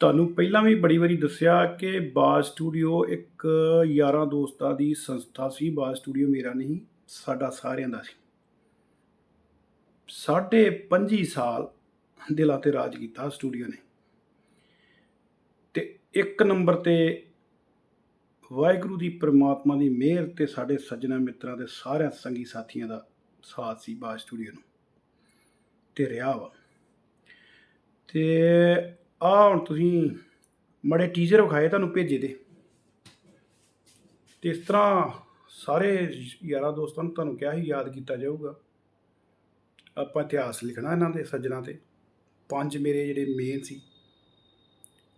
ਤੁਹਾਨੂੰ ਪਹਿਲਾਂ ਵੀ ਬੜੀ ਵਾਰੀ ਦੱਸਿਆ ਕਿ ਬਾਜ਼ ਸਟੂਡੀਓ ਇੱਕ ਯਾਰਾਂ ਦੋਸਤਾਂ ਦੀ ਸੰਸਥਾ ਸੀ, ਬਾਜ਼ ਸਟੂਡੀਓ ਮੇਰਾ ਨਹੀਂ, ਸਾਡਾ ਸਾਰਿਆਂ ਦਾ ਸੀ। ਸਾਢੇ 25 ਸਾਲ ਦਿਲਾਂ ਤੇ ਰਾਜ ਕੀਤਾ ਸਟੂਡੀਓ ਨੇ। ਤੇ ਇੱਕ ਨੰਬਰ ਤੇ ਵਾਹਿਗੁਰੂ ਦੀ ਪ੍ਰਮਾਤਮਾ ਦੀ ਮਿਹਰ ਤੇ ਸਾਡੇ ਸੱਜਣਾ ਮਿੱਤਰਾਂ ਦੇ ਸਾਰਿਆਂ ਸੰਗੀ ਸਾਥੀਆਂ ਦਾ ਸਾਥ ਸੀ ਬਾਜ਼ ਸਟੂਡੀਓ ਨੂੰ। ਤੇ ਰਿਹਾ ਵਾ। ਤੇ ਆ ਹੁਣ ਤੁਸੀਂ ਮੜੇ ਟੀਜ਼ਰ ਵਿਖਾਏ, ਤੁਹਾਨੂੰ ਭੇਜੇ ਦੇ ਤੇ ਇਸ ਤਰ੍ਹਾਂ ਸਾਰੇ ਯਾਰਾਂ ਦੋਸਤਾਂ ਨੂੰ ਤੁਹਾਨੂੰ ਕਿਹਾ ਸੀ, ਯਾਦ ਕੀਤਾ ਜਾਊਗਾ। ਆਪਾਂ ਇਤਿਹਾਸ ਲਿਖਣਾ ਇਹਨਾਂ ਦੇ ਸੱਜਣਾ ਤੇ। ਪੰਜ ਮੇਰੇ ਜਿਹੜੇ ਮੇਨ ਸੀ,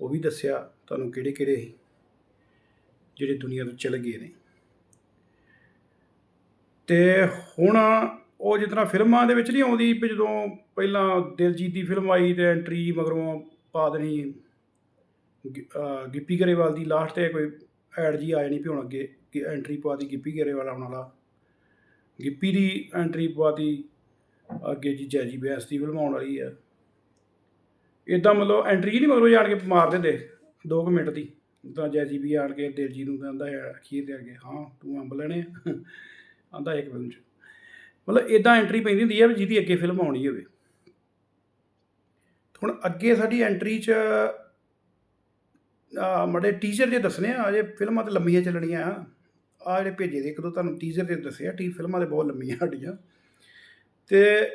ਉਹ ਵੀ ਦੱਸਿਆ ਤੁਹਾਨੂੰ ਕਿਹੜੇ ਕਿਹੜੇ ਜਿਹੜੇ ਦੁਨੀਆ ਤੋਂ ਚਲੇ ਗਏ ਨੇ। ਤੇ ਹੁਣ ਉਹ ਜਿਸ ਤਰ੍ਹਾਂ ਫਿਲਮਾਂ ਦੇ ਵਿੱਚ ਨਹੀਂ ਆਉਂਦੀ ਵੀ ਜਦੋਂ ਪਹਿਲਾਂ ਦਿਲਜੀਤ ਦੀ ਫਿਲਮ ਆਈ ਤੇ ਐਂਟਰੀ ਮਗਰੋਂ ਪਾ ਦੇਣੀ ਗਿੱਪੀ ਗਰੇਵਾਲ ਦੀ ਲਾਸਟ ਤੇ ਕੋਈ ਐਡ ਜੀ ਆ ਜਾਣੀ ਵੀ ਹੁਣ ਅੱਗੇ ਕਿ ਐਂਟਰੀ ਪਵਾਤੀ ਗਿੱਪੀ ਗਰੇਵਾਲ ਆਉਣ ਵਾਲਾ। ਗਿੱਪੀ ਦੀ ਐਂਟਰੀ ਪਵਾਤੀ ਅੱਗੇ ਜੀ ਜੈਜੀ ਬੈਂਸ ਦੀ ਫਿਲਮ ਆਉਣ ਵਾਲੀ ਆ। ਇਦਾਂ ਮਤਲਬ ਐਂਟਰੀ ਨਹੀਂ ਮਗਰੋਂ ਜਾਣ ਕੇ ਮਾਰ ਦਿੰਦੇ 2 ਮਿੰਟ ਦੀ। ਤਾਂ ਜੈਜੀ ਵੀ ਆਣ ਕੇ ਦਿਲਜੀਤ ਨੂੰ ਕਹਿੰਦਾ ਹੈ ਅਖੀਰ ਦੇ ਅੱਗੇ। ਹਾਂ, ਤੂੰ ਅੰਬ ਲੈਣੇ ਆ। ਆਂਦਾ ਇੱਕ ਫਿਲਮ ਚ। ਮਤਲਬ ਇਦਾਂ ਐਂਟਰੀ ਪੈਂਦੀ ਹੁੰਦੀ ਹੈ ਵੀ ਜਿਹਦੀ ਅੱਗੇ ਫਿਲਮ ਆਉਣੀ ਹੋਵੇ। ਹੁਣ ਅੱਗੇ ਸਾਡੀ ਐਂਟਰੀ ਚ ਆ ਮੜੇ ਟੀਜ਼ਰ ਦੇ ਦੱਸਣੇ ਆ, ਅਜੇ ਫਿਲਮਾਂ ਤੇ ਲੰਮੀਆਂ ਚੱਲਣੀਆਂ ਆ। ਆ ਜਿਹੜੇ ਭੇਜੇ ਦੇ, ਇੱਕ ਦੋ ਤੁਹਾਨੂੰ ਟੀਜ਼ਰ ਦੇ ਦੱਸਿਆ ਟੀ ਫਿਲਮਾਂ ਦੇ ਬਹੁਤ ਲੰਮੀਆਂ ਸਾਡੀਆਂ। ਤੇ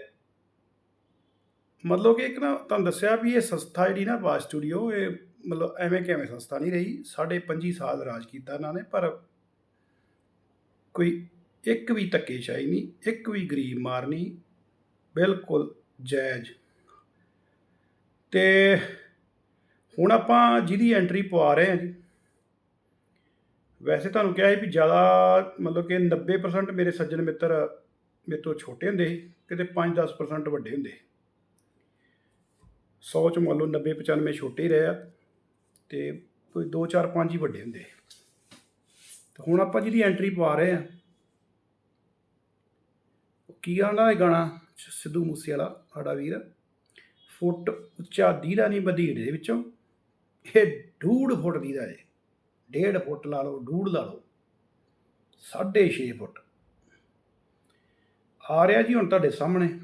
ਮਤਲਬ ਕਿ ਇੱਕ ਨਾ ਤੁਹਾਨੂੰ ਦੱਸਿਆ ਵੀ ਇਹ ਸੰਸਥਾ ਜਿਹੜੀ ਨਾ ਬਾਸ ਸਟੂਡੀਓ ਇਹ ਮਤਲਬ ਐਵੇਂ ਕਿਵੇਂ ਸੰਸਥਾ ਨਹੀਂ ਰਹੀ। ਸਾਢੇ 25 ਸਾਲ ਰਾਜ ਕੀਤਾ ਇਹਨਾਂ ਨੇ, ਪਰ ਕੋਈ ਇੱਕ ਵੀ ਧੱਕੇਸ਼ਾਹੀ ਨਹੀਂ, ਇੱਕ ਵੀ ਗਰੀਬ ਮਾਰਨੀ ਬਿਲਕੁਲ ਜਾਇਜ਼। ਅਤੇ ਹੁਣ ਆਪਾਂ ਜਿਹਦੀ ਐਂਟਰੀ ਪਵਾ ਰਹੇ ਹਾਂ ਜੀ, ਵੈਸੇ ਤੁਹਾਨੂੰ ਕਿਹਾ ਸੀ ਵੀ ਜ਼ਿਆਦਾ ਮਤਲਬ ਕਿ 90% ਮੇਰੇ ਸੱਜਣ ਮਿੱਤਰ ਮੇਰੇ ਤੋਂ ਛੋਟੇ ਹੁੰਦੇ ਸੀ, ਕਿਤੇ 5-10% ਵੱਡੇ ਹੁੰਦੇ 100 ਚ ਮੰਨ ਲਓ 90 95 ਛੋਟੇ ਹੀ ਰਹੇ ਆ, ਤੇ ਕੋਈ 2 4 5 ਹੀ ਵੱਡੇ ਹੁੰਦੇ ਤੇ ਹੁਣ ਆਪਾਂ ਜਿਹਦੀ ਐਂਟਰੀ ਪਵਾ ਰਹੇ ਆ ਕੀ ਆਂਦਾ ਇਹ ਗਾਣਾ? ਸਿੱਧੂ ਮੂਸੇ ਵਾਲਾ ਸਾਡਾ ਵੀਰ। ਫੁੱਟ ਉੱਚਾ ਦੀਦਾ ਨਹੀਂ ਬਧੀੜ ਦੇ ਵਿੱਚੋਂ, ਇਹ ਡੂਢ ਫੁੱਟ ਦੀਦਾ ਹੈ ਡੇਢ ਫੁੱਟ ਲਾ ਲਓ ਡੂੜ ਲਾ ਲਓ। ਸਾਢੇ ਛੇ ਫੁੱਟ। ਆ ਰਿਹਾ ਜੀ ਹੁਣ ਤੁਹਾਡੇ ਸਾਹਮਣੇ।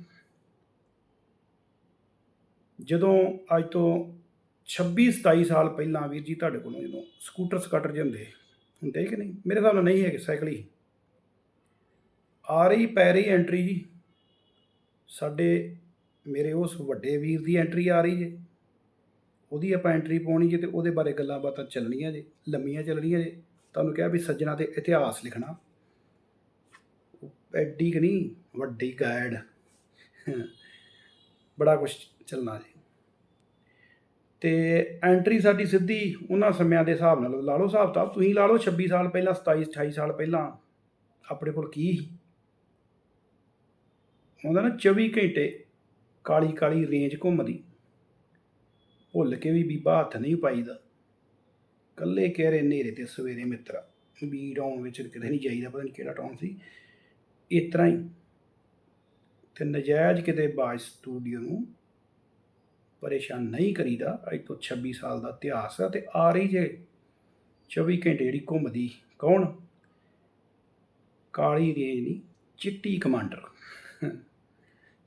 ਜਦੋਂ ਅੱਜ ਤੋਂ 26 27 ਸਾਲ ਪਹਿਲਾਂ ਵੀਰ ਜੀ ਤੁਹਾਡੇ ਕੋਲੋਂ ਜਦੋਂ ਸਕੂਟਰ, ਸਕਾਟਰ ਜਿਹੇ ਹੁੰਦੇ ਹੁੰਦੇ ਕਿ ਨਹੀਂ? ਮੇਰੇ ਹਿਸਾਬ ਨਾਲ ਨਹੀਂ ਹੈਗੇ, ਸਾਈਕਲ ਹੀ। ਆ ਰਹੀ, ਪੈ ਰਹੀ ਐਂਟਰੀ ਜੀ। ਸਾਡੇ ਮੇਰੇ ਉਸ ਵੱਡੇ ਵੀਰ ਦੀ ਐਂਟਰੀ ਆ ਰਹੀ ਜੇ। ਉਹਦੀ ਆਪਾਂ ਐਂਟਰੀ ਪਾਉਣੀ ਜੇ ਤੇ ਉਹਦੇ ਬਾਰੇ ਗੱਲਾਂ ਬਾਤਾਂ ਚੱਲਣੀਆਂ ਜੇ, ਲੰਮੀਆਂ ਚੱਲਣੀਆਂ ਜੇ। ਤੁਹਾਨੂੰ ਕਿਹਾ ਵੀ ਸੱਜਣਾ ਤੇ ਇਤਿਹਾਸ ਲਿਖਣਾ। ਐਡੀ ਕਿ ਨਹੀਂ, ਵੱਡੀ ਗਾਇਡ ਬੜਾ ਕੁਝ ਚੱਲਣਾ ਜੀ। ਤੇ ਐਂਟਰੀ ਸਾਡੀ ਸਿੱਧੀ ਉਹਨਾਂ ਸਮਿਆਂ ਦੇ ਹਿਸਾਬ ਨਾਲ ਲਾ ਲਓ, ਹਿਸਾਬ ਤਾਂ ਤੁਸੀਂ ਲਾ ਲਓ 26 ਸਾਲ ਪਹਿਲਾਂ 27 28 ਸਾਲ ਪਹਿਲਾਂ ਆਪਣੇ ਕੋਲ ਕੀ ਸੀ? ਹੁੰਦਾ ਨਾ 24 ਘੰਟੇ ਕਾਲੀ ਕਾਲੀ ਰੇਂਜ ਘੁੰਮਦੀ। ਭੁੱਲ ਕੇ ਵੀ ਬੀਬਾ ਹੱਥ ਨਹੀਂ ਪਾਈਦਾ। ਕੱਲੇ ਕਹਿ ਰਹੇ ਨੇਰੇ ਤੇ ਸਵੇਰੇ ਮਿੱਤਰਾ। ਬੀ ਡਾਊਨ ਵਿੱਚ ਕਿਤੇ ਨਹੀਂ ਜਾਈਦਾ, ਪਤਾ ਨਹੀਂ ਕਿਹੜਾ ਟਾਊਨ ਸੀ। ਇਸ ਤਰ੍ਹਾਂ ਹੀ। ਤੇ ਨਜਾਇਜ਼ ਕਿਤੇ ਬਾਜ ਸਟੂਡੀਓ ਨੂੰ ਪਰੇਸ਼ਾਨ ਨਹੀਂ ਕਰੀਦਾ। ਅੱਜ ਤੋਂ 26 ਸਾਲ ਦਾ ਇਤਿਹਾਸ ਹੈ ਤੇ ਆ ਰਹੀ ਜੇ 24 ਘੰਟੇ ਜਿਹੜੀ ਘੁੰਮਦੀ, ਕੌਣ? ਕਾਲੀ ਰੇਂਜ ਨਹੀਂ, ਚਿੱਟੀ ਕਮਾਂਡਰ।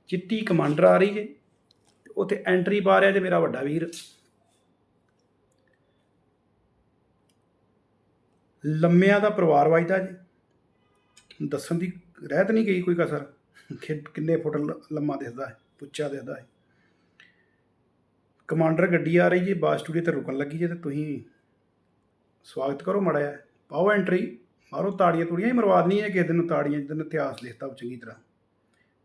ਚਿੱਟੀ ਕਮਾਂਡਰ ਆ ਰਹੀ ਜੇ ਉੱਥੇ ਐਂਟਰੀ ਪਾ ਰਿਹਾ ਜੇ ਮੇਰਾ ਵੱਡਾ ਵੀਰ। ਲੰਮਿਆਂ ਦਾ ਪਰਿਵਾਰ ਵਜਦਾ ਜੀ। ਦੱਸਣ ਦੀ ਰਹਿਤ ਨਹੀਂ ਗਈ ਕੋਈ ਕਸਰ। ਕਿ ਕਿੰਨੇ ਫੁੱਟ ਲ- ਲੰਮਾ ਦਿਸਦਾ ਹੈ ਉੱਚਾ ਦਿਸਦਾ ਹੈ। ਕਮਾਂਡਰ ਗੱਡੀ ਆ ਰਹੀ ਜੀ ਬਾਸ ਸਟੂਡੀਓ ਤੇ ਰੁਕਣ ਲੱਗੀ ਜੇ ਤੇ ਤੁਸੀਂ ਸਵਾਗਤ ਕਰੋ ਮੜਾ ਜਿਹਾ। ਪਾਓ ਐਂਟਰੀ। ਮਾਰੋ ਤਾੜੀਆਂ ਤੁੜੀਆਂ ਹੀ ਮਰਵਾਦ ਨਹੀਂ ਹੈ, ਕਿਸੇ ਦਿਨ ਨੂੰ ਤਾੜੀਆਂ ਜਿੱਦਨ ਇਤਿਹਾਸ ਲਿਖਤਾ ਚੰਗੀ ਤਰ੍ਹਾਂ।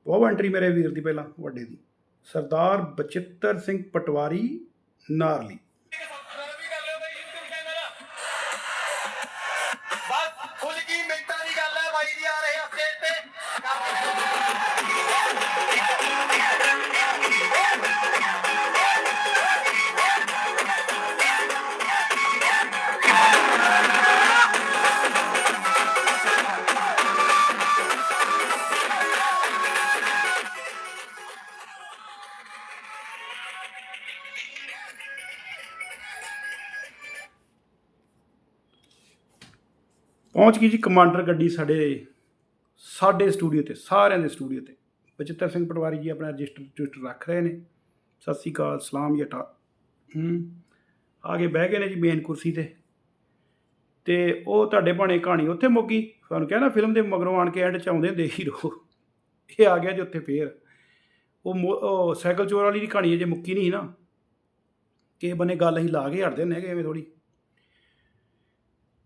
ਪਾਓ ਐਂਟਰੀ ਮੇਰੇ ਵੀਰ ਦੀ ਪਹਿਲਾਂ ਵੱਡੇ ਦੀ। ਸਰਦਾਰ ਬਚਿੱਤਰ ਸਿੰਘ ਪਟਵਾਰੀ ਨਾਰਲੀ। ਪਹੁੰਚ ਗਈ ਜੀ ਕਮਾਂਡਰ ਗੱਡੀ ਸਾਡੇ ਸਾਡੇ ਸਟੂਡੀਓ ਤੇ, ਸਾਰਿਆਂ ਦੇ ਸਟੂਡੀਓ ਤੇ। ਬਚਿੱਤਰ ਸਿੰਘ ਪਟਵਾਰੀ ਜੀ ਆਪਣਾ ਰਜਿਸਟਰ ਰਜਿਸਟਰ ਰੱਖ ਰਹੇ ਨੇ। ਸਤਿ ਸ੍ਰੀ ਅਕਾਲ, ਸਲਾਮ ਜਟਾ ਹੂੰ। ਆਗੇ ਬਹਿ ਗਏ ਨੇ ਜੀ ਮੇਨ ਕੁਰਸੀ ਤੇ। ਤੇ ਉਹ ਤੁਹਾਡੇ ਭਾਣੇ ਕਹਾਣੀ ਉੱਥੇ ਮੁੱਕੀ। ਤੁਹਾਨੂੰ ਕਿਹਾ ਨਾ ਫਿਲਮ ਦੇ ਮਗਰੋਂ ਆਣ ਕੇ ਐਂਡ ਚ ਆਉਂਦੇ ਹੁੰਦੇ ਹੀਰੋ ਇਹ ਆ ਗਿਆ ਜੀ ਉੱਥੇ ਫੇਰ। ਉਹ ਮੋ- ਸਾਈਕਲ ਚੋਰ ਵਾਲੀ ਦੀ ਕਹਾਣੀ ਜੇ ਮੁੱਕੀ ਨਹੀਂ ਸੀ ਨਾ। ਕਿਸੇ ਬੰਨੇ ਗੱਲ ਅਸੀਂ ਲਾ ਕੇ ਹਟਦੇ ਹੁੰਦੇ ਹੈਗੇ ਐਵੇਂ ਥੋੜੀ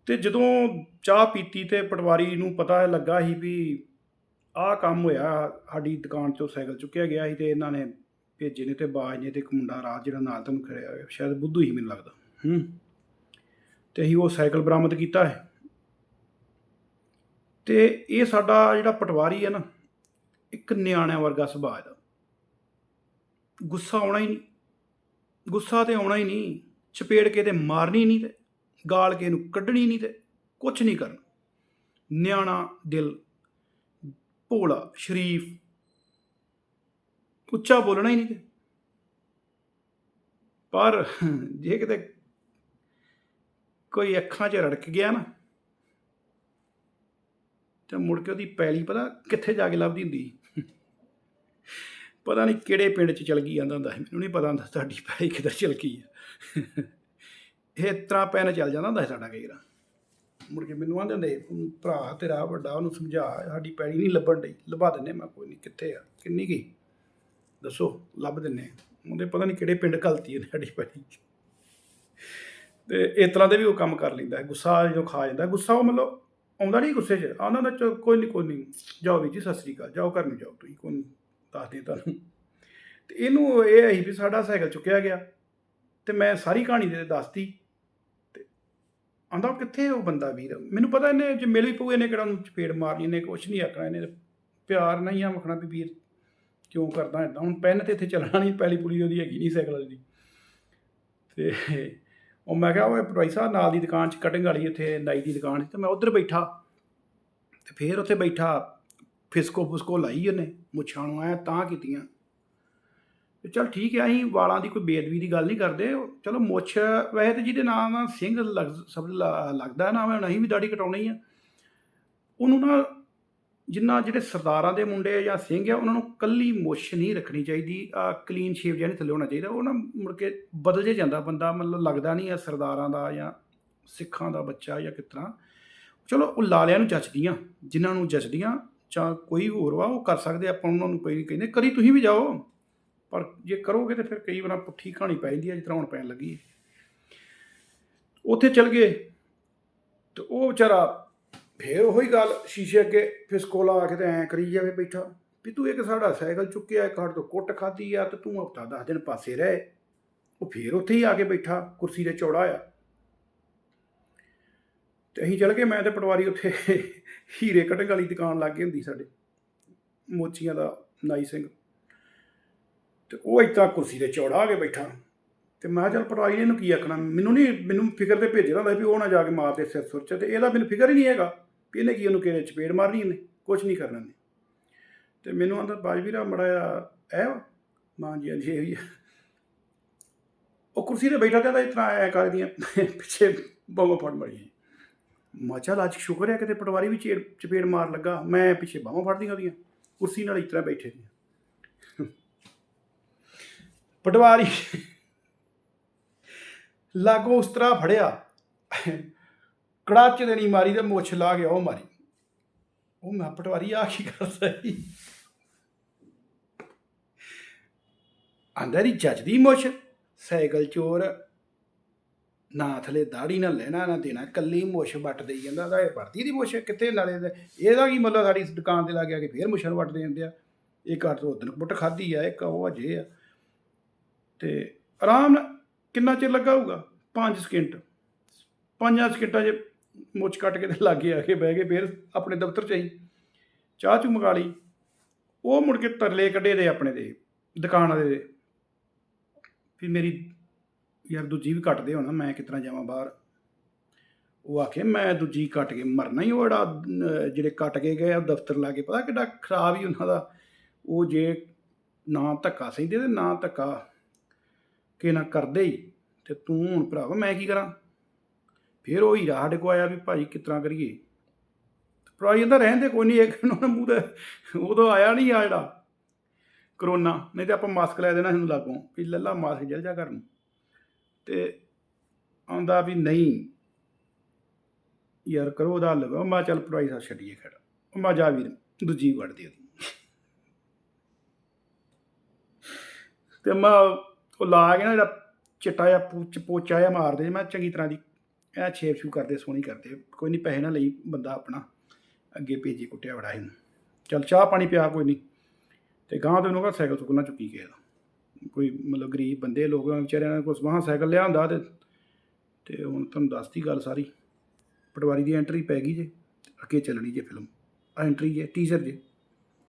ਤੇ ਜਦੋਂ ਚਾਹ ਪੀਤੀ ਤੇ ਪਟਵਾਰੀ ਨੂੰ ਪਤਾ ਲੱਗਾ ਸੀ ਵੀ ਆਹ ਕੰਮ ਹੋਇਆ ਸਾਡੀ ਦੁਕਾਨ ਚੋਂ ਸਾਈਕਲ ਚੁੱਕਿਆ ਗਿਆ ਸੀ ਤੇ ਇਹਨਾਂ ਨੇ ਭੇਜੇ ਨੇ ਤੇ ਬਾਜ ਨੇ ਤੇ ਇੱਕ ਮੁੰਡਾ ਰਾਤ ਜਿਹੜਾ ਨਾਲ ਤੁਹਾਨੂੰ ਖੜਿਆ ਹੋਇਆ ਸ਼ਾਇਦ ਬੁੱਧੂ ਹੀ ਮੈਨੂੰ ਲੱਗਦਾ। ਹੂੰ। ਤੇ ਅਸੀਂ ਉਹ ਸਾਈਕਲ ਬਰਾਮਦ ਕੀਤਾ ਹੈ। ਤੇ ਇਹ ਸਾਡਾ ਜਿਹੜਾ ਪਟਵਾਰੀ ਹੈ ਨਾ ਇੱਕ ਨਿਆਣਿਆਂ ਵਰਗਾ ਸੁਭਾਅ ਦਾ ਗੁੱਸਾ ਆਉਣਾ ਹੀ ਨਹੀਂ। ਗੁੱਸਾ ਤੇ ਆਉਣਾ ਹੀ ਨਹੀਂ ਚਪੇੜ ਕੇ ਤੇ ਮਾਰਨੀ ਨਹੀਂ ਤੇ। ਗਾਲ ਕੇ ਇਹਨੂੰ ਕੱਢਣੀ ਨਹੀਂ ਤੇ ਕੁਝ ਨਹੀਂ ਕਰਨਾ। ਨਿਆਣਾ ਦਿਲ, ਭੋਲਾ ਸ਼ਰੀਫ। ਉੱਚਾ ਬੋਲਣਾ ਹੀ ਨਹੀਂ ਤੇ। ਪਰ ਜੇ ਕਿਤੇ ਕੋਈ ਅੱਖਾਂ 'ਚ ਰੜਕ ਗਿਆ ਨਾ, ਤੇ ਮੁੜ ਕੇ ਉਹਦੀ ਪੈਲੀ ਪਤਾ ਕਿੱਥੇ ਜਾ ਕੇ ਲੱਭਦੀ ਹੁੰਦੀ ਪਤਾ ਨਹੀਂ ਕਿਹੜੇ ਪਿੰਡ 'ਚ ਚਲ ਗਈ ਜਾਂਦਾ ਹੁੰਦਾ ਸੀ, ਮੈਨੂੰ ਨਹੀਂ ਪਤਾ ਹੁੰਦਾ ਤੁਹਾਡੀ ਪੈਲੀ ਕਿੱਧਰ ਚਲ ਗਈ ਆ। ਇਹ ਤਰ੍ਹਾਂ ਪੈਨ ਚੱਲ ਜਾਂਦਾ ਹੁੰਦਾ ਸੀ ਸਾਡਾ ਕਈ ਵਾਰ। ਮੁੜ ਕੇ ਮੈਨੂੰ ਆਂਦੇ ਹੁੰਦੇ "ਤੂੰ ਭਰਾ ਤੇਰਾ ਵੱਡਾ, ਉਹਨੂੰ ਸਮਝਾ, ਸਾਡੀ ਪੈੜੀ ਨਹੀਂ ਲੱਭਣ ਡਈ। ਲੱਭਾ ਦਿੰਨੇ ਮੈਂ ਕੋਈ ਨਹੀਂ ਕਿੱਥੇ ਆ? ਕਿੰਨੀ ਗਈ ਦੱਸੋ, ਲੱਭ ਦਿੰਨੇ ਉਹਦੇ ਪਤਾ ਨਹੀਂ ਕਿਹੜੇ ਪਿੰਡ ਘਲਤੀ ਹੈ ਸਾਡੀ ਪੈੜੀ। ਤੇ ਇਸ ਤਰ੍ਹਾਂ ਦੇ ਵੀ ਉਹ ਕੰਮ ਕਰ ਲੈਂਦਾ ਹੈ। ਗੁੱਸਾ ਜੋ ਖਾ ਜਾਂਦਾ ਗੁੱਸਾ ਉਹ ਮਤਲਬ ਆਉਂਦਾ ਨਹੀਂ ਗੁੱਸੇ 'ਚ। ਆਉਂਦਾ ਨਾ ਚਲੋ ਕੋਈ ਨਹੀਂ ਕੋਈ ਨਹੀਂ ਜਾਓ ਵੀ ਜੀ, ਸਤਿ ਸ੍ਰੀ ਅਕਾਲ। ਜਾਓ, ਘਰ ਨੂੰ ਜਾਓ। ਤੁਸੀਂ ਕੋਈ ਦੱਸਦੇ ਤੁਹਾਨੂੰ। ਤੇ ਇਹਨੂੰ ਇਹ ਹੈ ਵੀ ਸਾਡਾ ਸਾਈਕਲ ਚੁੱਕਿਆ ਗਿਆ। ਤੇ ਮੈਂ ਸਾਰੀ ਕਹਾਣੀ ਦੇ ਦੱਸਤੀ। ਆਂਦਾ ਕਿੱਥੇ ਉਹ ਬੰਦਾ ਵੀਰ? ਮੈਨੂੰ ਪਤਾ ਇਹਨੇ ਜੇ ਮਿਲ ਵੀ ਪਊ, ਇਹਨੇ ਕਿਹੜਾ ਉਹਨੂੰ ਚਪੇੜ ਮਾਰਨੀ, ਇਹਨੇ ਕੁਛ ਨਹੀਂ ਆਖਣਾ, ਇਹਨੇ ਪਿਆਰ ਨਹੀਂ ਆ ਮਖਣਾ ਵੀ ਵੀਰ ਕਿਉਂ ਕਰਦਾ ਇਦਾਂ ਹੁਣ ਪੈਨ ਤੇ ਇੱਥੇ ਚੱਲਣਾ ਨਹੀਂ ਪਹਿਲੀ ਪੁਲੀ ਉਹਦੀ ਹੈਗੀ ਨਹੀਂ, ਸਾਈਕਲ ਵਾਲੀ ਦੀ। ਤੇ ਉਹ ਮੈਂ ਕਿਹਾ ਉਹ ਪਟਵਾਰੀ ਸਾਹਿਬ, ਨਾਲ ਦੀ ਦੁਕਾਨ 'ਚ ਕਟਿੰਗ ਵਾਲੀ ਉੱਥੇ ਨਾਈ ਦੀ ਦੁਕਾਨ 'ਚ ਤੇ ਮੈਂ ਉੱਧਰ ਬੈਠਾ। ਤੇ ਫੇਰ ਉੱਥੇ ਬੈਠਾ ਫਿਸਕੋ ਫੁਸਕੋ ਲਾਈ ਉਹਨੇ, ਮੁੱਛਾਂ ਨੂੰ ਐ ਤਾਂ ਕੀਤੀਆਂ। ਤੇ ਚਲ ਠੀਕ ਹੈ, ਅਸੀਂ ਵਾਲਾਂ ਦੀ ਕੋਈ ਬੇਦਬੀ ਦੀ ਗੱਲ ਨਹੀਂ ਕਰਦੇ। ਚਲੋ ਮੁੱਛ, ਵੈਸੇ ਤੇ ਜਿਹਦੇ ਨਾਂ ਨਾਲ ਸਿੰਘ ਲੱਗ, ਸਭ ਲ- ਲੱਗਦਾ ਨਾ ਮੈਂ ਅਸੀਂ ਵੀ ਦਾੜੀ ਕਟਾਉਣੀ ਆ। ਉਹਨੂੰ ਨਾ ਜਿੰਨਾ ਜਿਹੜੇ ਸਰਦਾਰਾਂ ਦੇ ਮੁੰਡੇ ਜਾਂ ਸਿੰਘ ਆ, ਉਹਨਾਂ ਨੂੰ ਕੱਲੀ ਮੁੱਛ ਨਹੀਂ ਰੱਖਣੀ ਚਾਹੀਦੀ। ਆ ਕਲੀਨ ਸ਼ੇਵ ਜਿਹਾ ਨਹੀਂ ਥੱਲੇ ਹੋਣਾ ਚਾਹੀਦਾ। ਉਹ ਨਾ ਮੁੜ ਕੇ ਬਦਲ ਜੇ ਜਾਂਦਾ ਬੰਦਾ, ਮਤਲਬ ਲੱਗਦਾ ਨਹੀਂ ਆ ਸਰਦਾਰਾਂ ਦਾ ਜਾਂ ਸਿੱਖਾਂ ਦਾ ਬੱਚਾ ਜਾਂ ਕਿਸ ਤਰ੍ਹਾਂ। ਚਲੋ ਉਹ ਲਾਲਿਆਂ ਨੂੰ ਜੱਚਦੀਆਂ, ਜਿਨ੍ਹਾਂ ਨੂੰ ਜੱਚਦੀਆਂ, ਜਾਂ ਕੋਈ ਹੋਰ ਵਾ, ਉਹ ਕਰ ਸਕਦੇ ਆਪਾਂ ਉਹਨਾਂ ਨੂੰ ਕੋਈ ਨਹੀਂ ਕਹਿੰਦੇ ਕਰੀ ਤੁਸੀਂ ਵੀ ਜਾਓ। ਪਰ ਜੇ ਕਰੋਗੇ ਤੇ ਫਿਰ ਕਈ ਵਾਰ ਪੁੱਠੀ ਕਹਾਣੀ ਪੈ ਜਾਂਦੀ ਹੈ, ਜਿਸ ਤਰ੍ਹਾਂ ਹੁਣ ਪੈਣ ਲੱਗੀ ਉੱਥੇ ਚਲ ਗਏ ਤੇ ਉਹ ਵਿਚਾਰਾ ਫੇਰ ਉਹੀ ਗੱਲ ਸ਼ੀਸ਼ੇ ਅੱਗੇ ਫਿਸਕੋਲਾ ਆ ਕੇ ਤੇ ਐਂ ਕਰੀ ਜਾਵੇ ਬੈਠਾ ਵੀ ਤੂੰ ਇੱਕ ਸਾਡਾ ਸਾਈਕਲ ਚੁੱਕਿਆ, ਇੱਕ ਹੱਟ ਤੋਂ ਕੁੱਟ ਖਾਧੀ ਆ ਤੇ ਤੂੰ ਹਫਤਾ ਦਸ ਦਿਨ ਪਾਸੇ ਰਹਿ। ਉਹ ਫੇਰ ਉੱਥੇ ਹੀ ਆ ਕੇ ਬੈਠਾ, ਕੁਰਸੀ ਤੇ ਚੌੜਾ ਆ। ਤੇ ਅਸੀਂ ਚਲ ਗਏ, ਮੈਂ ਤੇ ਪਟਵਾਰੀ ਉੱਥੇ ਹੀਰੇ ਕਟਿੰਗ ਵਾਲੀ ਦੁਕਾਨ ਲੱਗ ਲੱਗੇ ਹੁੰਦੀ ਸਾਡੇ, ਮੋਚੀਆਂ ਦਾ ਨਾਈ ਸਿੰਘ। ਤੇ ਉਹ ਇੱਦਾਂ ਕੁਰਸੀ ਤੇ ਚੌੜਾ ਆ ਕੇ ਬੈਠਾ। ਤੇ ਮੈਂ ਕਿਹਾ, ਚੱਲ ਪਟਵਾਰੀ ਨੇ ਇਹਨੂੰ ਕੀ ਆਖਣਾ? ਮੈਨੂੰ ਨਹੀਂ ਮੈਨੂੰ ਫਿਕਰ ਤੇ ਭੇਜਦਾ ਹੁੰਦਾ ਵੀ ਉਹ ਨਾ ਜਾ ਕੇ ਮਾਰ ਦੇ ਸਿਰ ਸੁਰ 'ਚ। ਤੇ ਇਹਦਾ ਮੈਨੂੰ ਫਿਕਰ ਹੀ ਨਹੀਂ ਹੈਗਾ ਵੀ ਇਹਨੇ ਕੀ ਉਹਨੂੰ ਕਿਹੜੇ ਚਪੇੜ ਮਾਰਨੀ ਇਹਨੇ। ਕੁਝ ਨਹੀਂ ਕਰਨਾ ਨੇ ਤੇ ਮੈਨੂੰ ਆਂਦਾ, ਬਾਜਵੀਰਾ, ਮੜਾ ਐ ਮਾਂ ਜੀ ਹਾਂਜੀ ਇਹ ਉਹ ਕੁਰਸੀ ਤੇ ਬੈਠਾ ਤੇ ਇਸ ਤਰ੍ਹਾਂ ਐ ਕਰਦੀਆਂ ਪਿੱਛੇ ਬਾਹਾਂ ਫੜ ਮਰੀ ਮੈਂ ਚੱਲ ਅੱਜ ਸ਼ੁਕਰ ਹੈ, ਕਿਤੇ ਪਟਵਾਰੀ ਵੀ ਚੇੜ ਚਪੇੜ ਮਾਰ ਲੱਗਾ। ਮੈਂ ਪਿੱਛੇ ਬਾਹਾਂ ਫੜਦੀਆਂ ਉਹਦੀਆਂ। ਕੁਰਸੀ ਨਾਲ ਇਸ ਤਰ੍ਹਾਂ ਬੈਠੇ ਸੀ ਪਟਵਾਰੀ ਲਾਗੋ ਉਸ ਤਰ੍ਹਾਂ ਫੜਿਆ। ਕੜਾਚ ਦੇਣੀ ਮਾਰੀ ਤੇ ਮੁੱਛ ਲਾ ਗਿਆ ਉਹ ਮਾਰੀ। ਉਹ ਮੈਂ ਪਟਵਾਰੀ ਆ ਕੀ ਕਰਦਾ ਸੀ ਅੰਦਰ ਹੀ ਜੱਜਦੀ ਮੁੱਛ, ਸਾਈਕਲ ਚੋਰ, ਨਾ ਥਲੇ ਦਾੜੀ ਨਾ ਲੈਣਾ, ਨਾ ਦੇਣਾ ਕੱਲੀ ਮੁੱਛ ਵੱਟ ਦੇਈ ਜਾਂਦਾ ਦਾ ਇਹ ਵਰਦੀ ਦੀ ਮੁੱਛ, ਕਿੱਥੇ ਨਾਲੇ ਇਹਦਾ? ਕੀ ਮਤਲਬ, ਸਾਡੀ ਦੁਕਾਨ ਤੇ ਲੱਗ ਗਿਆ ਕਿ ਫੇਰ ਮੁੱਛਾਂ ਨੂੰ ਵੱਟ ਦੇ ਜਾਂਦੇ ਆ ਇਹ ਘਰ ਤੋਂ ਉਦੋਂ ਪੁੱਟ ਖਾਦੀ ਆ, ਇੱਕ ਉਹ ਅਜੇ ਆ। ਤੇ ਆਰਾਮ ਨਾਲ ਕਿੰਨਾ ਚਿਰ ਲੱਗਾ ਹੋਊਗਾ? 5 ਸਕਿੰਟ 5 ਸਕਿੰਟਾਂ 'ਚ ਮੁੱਛ ਕੱਟ ਕੇ ਤੇ ਲਾਗੇ ਆ ਕੇ ਬਹਿ ਗਏ, ਫਿਰ ਆਪਣੇ ਦਫ਼ਤਰ 'ਚ ਆਈ। ਚਾਹ ਚੂ ਮੰਗਾ ਲਈ। ਉਹ ਮੁੜ ਕੇ ਤਰਲੇ ਕੱਢੇ ਦੇ ਆਪਣੇ ਦੇ, ਦੁਕਾਨ ਵਾਲੇ ਦੇ। ਫਿਰ ਮੇਰੀ ਯਾਰ ਦੂਜੀ ਵੀ ਕੱਟਦੇ ਹੋਣਾ, ਮੈਂ ਕਿਤਨਾ ਜਾਵਾਂ ਬਾਹਰ? ਉਹ ਆਖੇ, ਮੈਂ ਦੂਜੀ ਕੱਟ ਕੇ ਮਰਨਾ ਹੀ, ਉਹ ਜਿਹੜਾ ਜਿਹੜੇ ਕੱਟ ਕੇ ਗਏ ਆ, ਦਫ਼ਤਰ ਲਾ ਕੇ ਪਤਾ ਕਿੱਡਾ ਖਰਾਬ ਹੀ ਉਹਨਾਂ ਦਾ। ਉਹ ਜੇ ਨਾ ਧੱਕਾ ਸਹਿੰਦੇ ਤੇ ਨਾ ਧੱਕਾ ਕਿ ਨਾ ਕਰਦੇ ਹੀ, ਤੇ ਤੂੰ ਹੁਣ ਭਰਾਵਾ ਮੈਂ ਕੀ ਕਰਾਂ? ਫਿਰ ਉਹ ਹੀਰਾ ਸਾਡੇ ਕੋ ਆਇਆ ਵੀ ਭਾਈ ਕਿਸ ਤਰ੍ਹਾਂ ਕਰੀਏ? ਪਟਵਾਰੀ ਕਹਿੰਦਾ ਰਹਿੰਦੇ ਕੋਈ ਨਹੀਂ ਇੱਕ ਉਹਨਾਂ ਮੂੰਹ ਤੇ ਉਦੋਂ ਆਇਆ ਨਹੀਂ ਆ ਜਿਹੜਾ ਕਰੋਨਾ, ਨਹੀਂ ਤੇ ਆਪਾਂ ਮਾਸਕ ਲੈ ਦੇਣਾ ਇਹਨੂੰ ਲਾਗੋਂ, ਵੀ ਲੱਲਾ ਮਾਸਕ ਜਲ ਜਾ ਕਰਨ ਤੇ ਆਉਂਦਾ ਵੀ ਨਹੀਂ। ਯਾਰ ਕਰੋ ਉਹਦਾ ਹੱਲ, ਮੈਂ ਕਿਹਾ ਚੱਲ ਪੜਾਈ ਸਾਹਿਬ ਛੱਡੀਏ ਖੜਾ ਉਹ ਮੈਂ ਜਾ ਵੀਰ, ਦੂਜੀ ਵੜ ਉਹਦੀ। ਤੇ ਮੈਂ ਉਹ ਲਾ ਕੇ ਨਾ ਜਿਹੜਾ ਚਿੱਟਾ ਜਿਹਾ ਪੂਚ ਪੋਚਾ ਜਿਹਾ ਮਾਰਦੇ ਮੈਂ ਚੰਗੀ ਤਰ੍ਹਾਂ ਦੀ ਇਹ ਛੇਪ ਛੂ ਕਰਦੇ, ਸੋਹਣੀ ਕਰਦੇ। ਕੋਈ ਨਹੀਂ ਪੈਸੇ ਨਾ ਲਈ ਬੰਦਾ ਆਪਣਾ, ਅੱਗੇ ਭੇਜੀ ਕੁੱਟਿਆ ਬੜਾ ਇਹਨੂੰ ਚੱਲ ਚਾਹ ਪਾਣੀ ਪਿਆ, ਕੋਈ ਨਹੀਂ ਤੇ ਗਾਂ ਤੇ ਉਹਨੂੰ ਕਹਾ ਸਾਈਕਲ ਸੁੱਕਣਾ ਚੁੱਕੀ ਗਿਆ ਕੋਈ ਮਤਲਬ ਗਰੀਬ ਬੰਦੇ, ਲੋਕ ਵਿਚਾਰਿਆਂ ਨੇ ਕੁਛ ਵਾਹਾਂ ਸਾਈਕਲ ਲਿਆ ਹੁੰਦਾ ਤੇ ਤੇ ਹੁਣ ਤੁਹਾਨੂੰ ਦੱਸਤੀ ਗੱਲ ਸਾਰੀ। ਪਟਵਾਰੀ ਦੀ ਐਂਟਰੀ ਪੈ ਗਈ ਜੇ, ਅੱਗੇ ਚੱਲਣੀ ਜੇ ਫਿਲਮ ਐਂਟਰੀ ਜੇ ਟੀਜ਼ਰ ਜੇ।